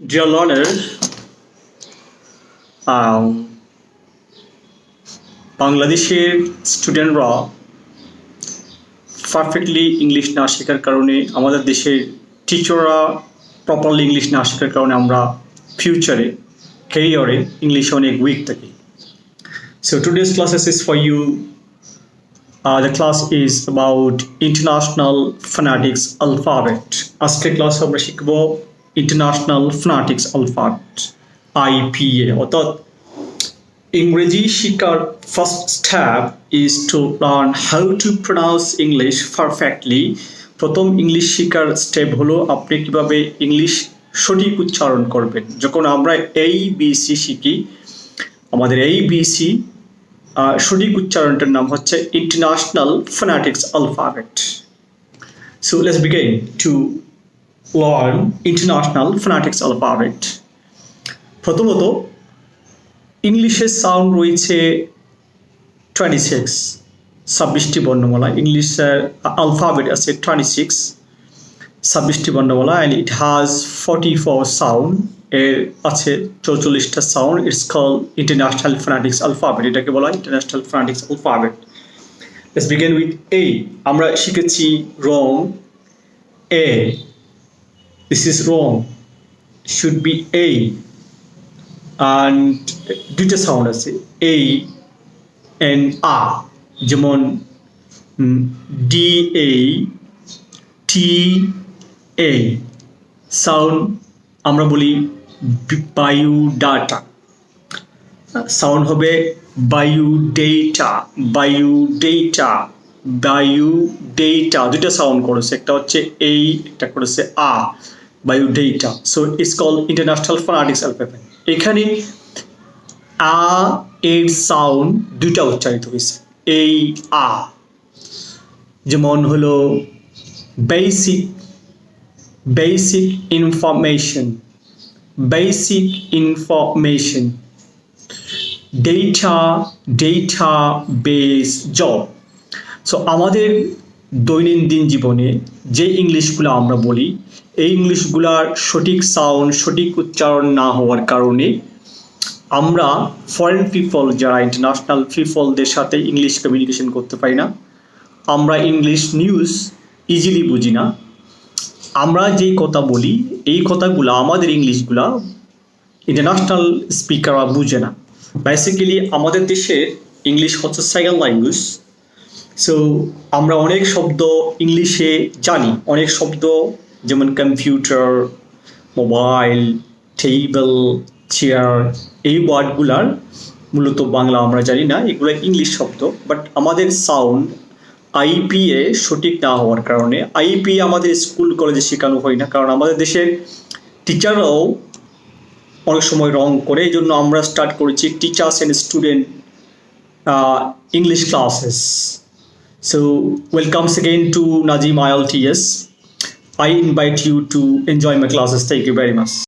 Dear learners, বাংলাদেশের স্টুডেন্টরা perfectly English না শেখার কারণে আমাদের দেশের টিচাররা প্রপারলি ইংলিশ না শেখার কারণে আমরা ফিউচারে ক্যারিয়ারে ইংলিশে অনেক উইক থাকি so today's classes is for you Uh, the class is about international phonetics alphabet. আজকের ক্লাস আমরা শিখব ইন্টারন্যাশনাল ফোনাটিক্স আলফাবেট আইপিএ অর্থাৎ ইংরেজি শিক্ষার first step is to learn how to pronounce English perfectly প্রথম ইংলিশ শিক্ষার step হলো আপনি কীভাবে ইংলিশ সঠিক উচ্চারণ করবেন। যখন আমরা এই বিসি শিখি, আমাদের এই বিসি সঠিক উচ্চারণটার নাম হচ্ছে international phonetics alphabet so let's begin to learn international phonetics alphabet প্রথমত ইংলিশের সাউন্ড রয়েছে টোয়েন্টি সিক্স ছাব্বিশটি বর্ণমালা। ইংলিশের আলফাবেট আছে টোয়েন্টি সিক্স ছাব্বিশটি বর্ণমালা and it has forty four sound এর আছে চৌচল্লিশটা sound it's call international phonetics alphabet এটাকে বলা হয় international phonetics alphabet let's begin with A আমরা শিখেছি wrong A this is wrong should be A and দুইটা সাউন্ড আছে এই এন আ যেমন D A T a sound আমরা বলি বায়ু ডাটা সাউন্ড হবে বায়ু ডেটা বায়ু ডেটা বায়ু ডেটা দুইটা সাউন্ড করেছে, একটা হচ্ছে এই একটা করেছে আ বায়ু data so it's call international phonetics alphabet এখানে আ, এর সাউন্ড দুইটা উচ্চারিত হয়েছে। এই, আ। যেমন হলো basic basic information basic information data database job so আমাদের দৈনন্দিন জীবনে যে ইংলিশগুলো আমরা বলি, এই ইংলিশগুলার সঠিক সাউন্ড সঠিক উচ্চারণ না হওয়ার কারণে আমরা ফরেন পিপল যারা ইন্টারন্যাশনাল পিপলদের সাথে ইংলিশ কমিউনিকেশন করতে পারি না, আমরা ইংলিশ নিউজ ইজিলি বুঝি না। আমরা যেই কথা বলি, এই কথাগুলো আমাদের ইংলিশগুলা ইন্টারন্যাশনাল স্পিকাররা বুঝে না। বেসিক্যালি আমাদের দেশের ইংলিশ হচ্ছে সেকেন্ড ল্যাঙ্গুয়েজ সো আমরা অনেক শব্দ ইংলিশে জানি। অনেক শব্দ যেমন কম্পিউটার মোবাইল টেবিল চেয়ার এই ওয়ার্ডগুলার মূলত বাংলা আমরা জানি না, এগুলো ইংলিশ শব্দ। বাট আমাদের সাউন্ড আইপিএ সঠিক না হওয়ার কারণে আইপিএ আমাদের স্কুল কলেজে শেখানো হয় না। কারণ আমাদের দেশের টিচাররাও অনেক সময় রং করে। এই জন্য আমরা স্টার্ট করেছি teachers and student English classes So welcomes again to Najim ILTS. I invite you to enjoy my classes. Thank you very much.